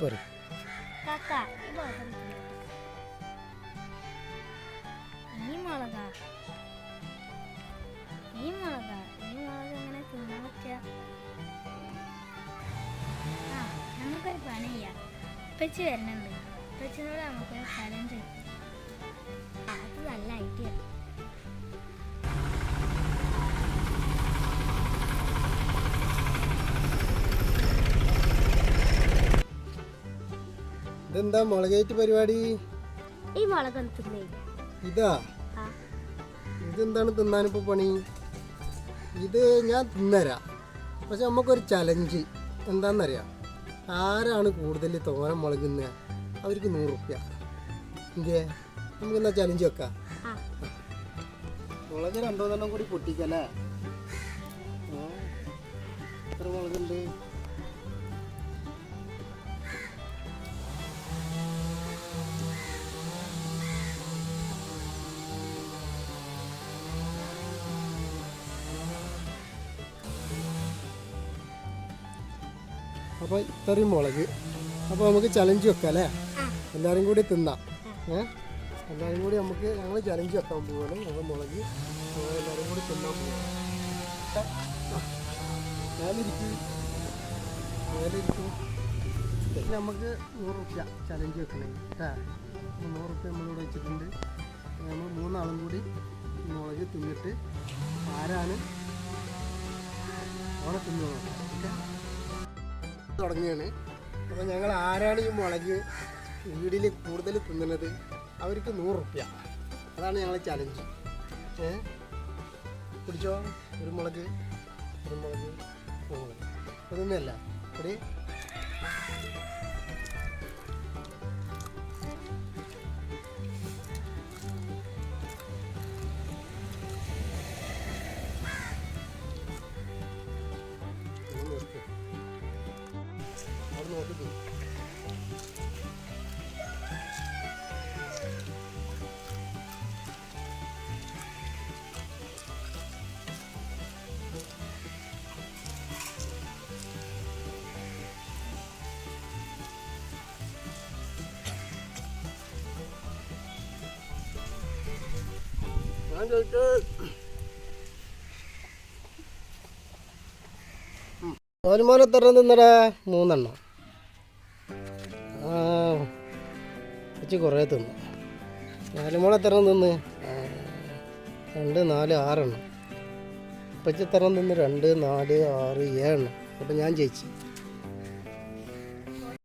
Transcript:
പറ കാക്ക ഈ മുളക്? ഈ മുളക. ഈ മുളക. എങ്ങനെ തിന്നാൻ പറ്റുക ആ നമുക്കൊരു പണി ചെയ്യാം ഉപ്പച്ചി വരുന്നുണ്ട് ഉപ്പച്ചിനോട് നമുക്കൊരു ചലഞ്ച് അത് നല്ല ഐഡിയ ഇതെന്താ മുളകേറ്റ് പരിപാടി? ഈ മുളക് ഇതാ. ഇതെന്താണ് തിന്നാനിപ്പോ പണി? ഇത് ഞാൻ തിന്നരാ. പക്ഷെ നമുക്കൊരു ചലഞ്ച് എന്താണെന്നറിയാം ആരാണ് കൂടുതൽ തോരം മുളകുന്ന? അവർക്ക് നൂറ് റുപ്യ. എന്തേ നമുക്കെന്നാ ചലഞ്ച് വെക്കാം? ആ. രണ്ടോ രണ്ടോന്നെണ്ണം കൂടി പൊട്ടിക്കല്ലേ? എത്ര മുളകുണ്ട്? അപ്പോൾ ഇത്രയും മുളക്. അപ്പോൾ നമുക്ക് ചലഞ്ച് വെക്കാം അല്ലേ? എല്ലാവരും കൂടി തിന്നാം. ഏ? എല്ലാവരും കൂടി നമുക്ക് ഞങ്ങൾ ചലഞ്ച് വെക്കാൻ പോവാണ്. ഞങ്ങൾ മുളക്. എല്ലാവരും കൂടി തിന്നാൻ പോവാണ്. നമുക്ക് നൂറ് റുപ്യ ചലഞ്ച് വെക്കണേ. കേട്ടാ നൂറ് റുപ്യ നമ്മളിവിടെ വെച്ചിട്ടുണ്ട്. നമ്മൾ മൂന്നാളും കൂടി മുളക് തിന്നിട്ട് ആരാണ് അവിടെ തിന്നു തുടങ്ങിയാണ് അപ്പോൾ ഞങ്ങൾ ആരാണ് ഈ മുളക് വീടിൽ കൂടുതൽ തിന്നുന്നത് അവർക്ക് നൂറ് റുപ്യ അതാണ് ഞങ്ങൾ ചലഞ്ച് ഏ? കുടിച്ചോ? ഒരു മുളക് ഒരു മുളക് ഒരു നോക്കി ഓലുമോനെ എത്ര തിന്നടാ മൂന്നെണ്ണം. ആ വെച്ച് കുറേ തിന്നു. നാലുമോൾ എത്ര തിന്ന് രണ്ട് നാല് ആറെണ്ണം. ഇപ്പച്ചി എത്ര തിന്ന് രണ്ട് നാല് ആറ് ഏഴെണ്ണം. അപ്പം ഞാൻ ജയിച്ചു.